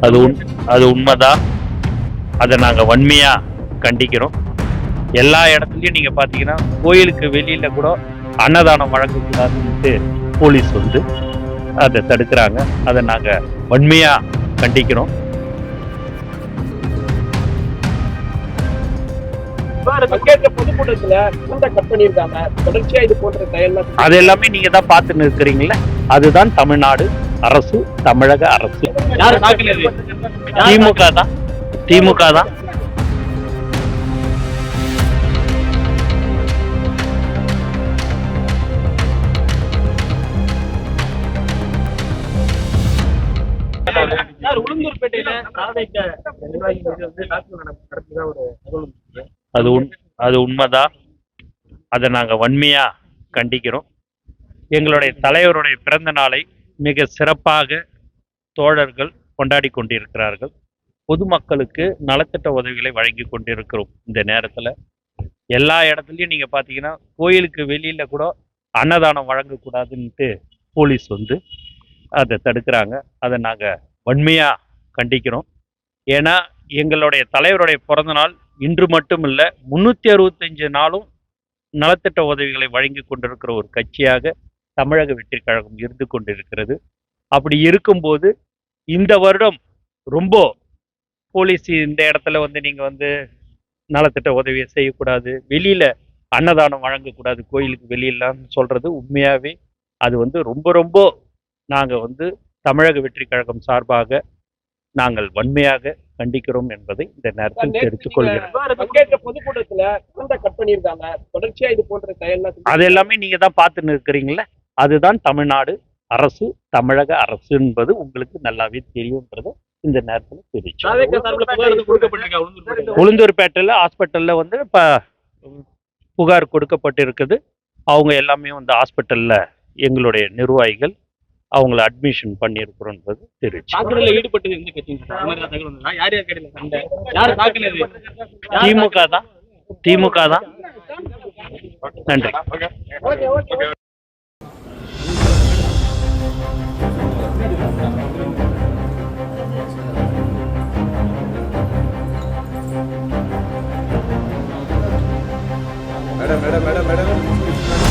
அது உண் அது உண்மைதான். அதை நாங்கள் வன்மையாக கண்டிக்கிறோம். எல்லா இடத்துலையும் நீங்கள் பார்த்தீங்கன்னா கோயிலுக்கு வெளியில் கூட அன்னதானம் வழங்கக்கூடாதுன்ட்டு போலீஸ் வந்து அதை தடுக்கிறாங்க. அதை நாங்கள் வன்மையாக கண்டிக்கிறோம். பங்கேற்ற பொதுக்கூட்டத்துல கூட்ட கட் பண்ணியிருக்காங்க. தொடர்ச்சியா இது போன்ற செயல்லாம் அது எல்லாமே நீங்கள் தான் பார்த்துன்னு இருக்கிறீங்களே அதுதான் தமிழ்நாடு அரசு தமிழக அரசு. திமுக தான். திமுக தான். உளுந்தூர்பேட்டையில தாவேக்க நிர்வாகிகள் வந்து தாக்குதல் நடத்துறதா ஒரு தகவல். அது உண் அது உண்மைதான் அதை நாங்கள் வன்மையாக கண்டிக்கிறோம். எங்களுடைய தலைவருடைய பிறந்த நாளை மிக சிறப்பாக தோழர்கள் கொண்டாடி கொண்டிருக்கிறார்கள். பொதுமக்களுக்கு நலத்திட்ட உதவிகளை வழங்கி கொண்டிருக்கிறோம் இந்த நேரத்தில். எல்லா இடத்துலையும் நீங்கள் பார்த்தீங்கன்னா கோயிலுக்கு வெளியில் கூட அன்னதானம் வழங்கக்கூடாதுன்ட்டு போலீஸ் வந்து அதை தடுக்கிறாங்க. அதை நாங்கள் வன்மையாக கண்டிக்கிறோம். ஏன்னா எங்களுடைய தலைவருடைய பிறந்த நாள் இன்று மட்டும் இல்லை முன்னூற்றி அறுபத்தஞ்சு நாளும் நலத்திட்ட உதவிகளை வழங்கி கொண்டிருக்கிற ஒரு கட்சியாக தமிழக வெற்றி கழகம் இருந்து கொண்டிருக்கிறது. அப்படி இருக்கும்போது இந்த வருடம் ரொம்ப போலீஸ் இந்த இடத்துல வந்து நீங்கள் வந்து நலத்திட்ட உதவியை செய்யக்கூடாது வெளியில் அன்னதானம் வழங்கக்கூடாது கோயிலுக்கு வெளியிலான்னு சொல்கிறது உண்மையாகவே அது வந்து ரொம்ப ரொம்ப நாங்கள் வந்து தமிழக வெற்றி கழகம் சார்பாக நாங்கள் வன்மையாக கண்டிக்கிறோம் என்பதை இந்த நேரத்தில் தெரிவித்துக் கொள்கிறேன். அது எல்லாமே நீங்க தான் பார்த்துன்னு இருக்கிறீங்களே அதுதான் தமிழ்நாடு அரசு தமிழக அரசு என்பது உங்களுக்கு நல்லாவே தெரியும்ன்றது இந்த நேரத்தில் தெரிவிச்சு உளுந்தூர்பேட்டையில் ஹாஸ்பிட்டலில் வந்து இப்போ புகார் கொடுக்கப்பட்டிருக்குது. அவங்க எல்லாமே வந்து ஹாஸ்பிட்டலில் எங்களுடைய நிர்வாகிகள் அவங்கள அட்மிஷன் பண்ணியிருக்கிறோன்றது தெரிஞ்சு திமுக தான். திமுக தான். நன்றி. Madam madam madam madam.